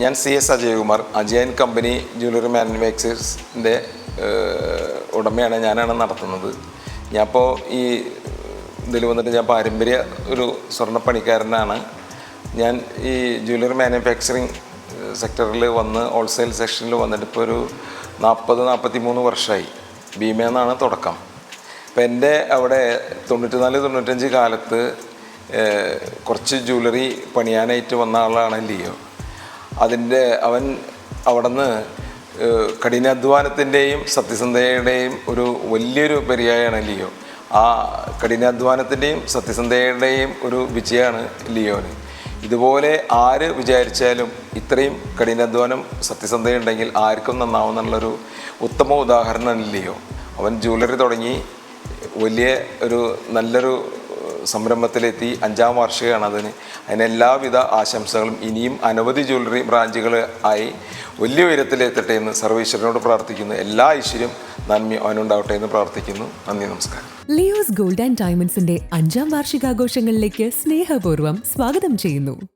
ഞാൻ C S Ajayakumar Ajayan company jewellery മാനുഫാക്ചേഴ്സിന്റെ ഉടമയാണ് ഞാനാണ് നടത്തുന്നത്. ഞാനിപ്പോൾ ഈ ഇതിൽ വന്നിട്ട് ഞാൻ പാരമ്പര്യ ഒരു സ്വർണപ്പണിക്കാരനാണ്. ഞാൻ ഈ ജ്വല്ലറി മാനുഫാക്ചറിങ് സെക്ടറിൽ വന്ന് ഹോൾസെയിൽ സെക്ഷനിൽ വന്നിട്ട് ഇപ്പോൾ ഒരു നാൽപ്പത് നാൽപ്പത്തി മൂന്ന് വർഷമായി ഭീമയെന്നാണ് തുടക്കം. അപ്പം എന്റെ അവിടെ തൊണ്ണൂറ്റി നാല് തൊണ്ണൂറ്റഞ്ച് കാലത്ത് കുറച്ച് ജ്വല്ലറി പണിയാനായിട്ട് വന്ന ആളാണ് ലിയോ. അതിന്റെ അവൻ അവിടെ നിന്ന് കഠിനാധ്വാനത്തിന്റെയും സത്യസന്ധതയുടെയും ഒരു വലിയൊരു പര്യായമാണ് ലിയോ. ആ കഠിനാധ്വാനത്തിന്റെയും സത്യസന്ധതയുടെയും ഒരു വിജയമാണ് ലിയോന്. ഇതുപോലെ ആര് വിചാരിച്ചാലും ഇത്രയും കഠിനാധ്വാനം സത്യസന്ധതയുണ്ടെങ്കിൽ ആർക്കും നന്നാവുന്നുള്ളൊരു ഉത്തമ ഉദാഹരണമാണ് ലിയോ. അവൻ ജ്വല്ലറി തുടങ്ങി വലിയ ഒരു നല്ലൊരു സംരംഭത്തിലെത്തി അഞ്ചാം വാർഷികമാണ് അതിന്. അതിന് എല്ലാവിധ ആശംസകളും ഇനിയും അനവധി ജ്വല്ലറി ബ്രാഞ്ചുകൾ ആയി വലിയ ഉയരത്തിലെത്തട്ടെ എന്ന് സർവീശ്വരനോട് പ്രാർത്ഥിക്കുന്നു. എല്ലാ ഐശ്വര്യം നന്മ അവനുണ്ടാവട്ടെ എന്ന് പ്രാർത്ഥിക്കുന്നു. നന്ദി നമസ്കാരം. ലിയോസ് ഗോൾഡ് ആൻഡ് ഡയമണ്ട്സിന്റെ അഞ്ചാം വാർഷികാഘോഷങ്ങളിലേക്ക് സ്നേഹപൂർവം സ്വാഗതം ചെയ്യുന്നു.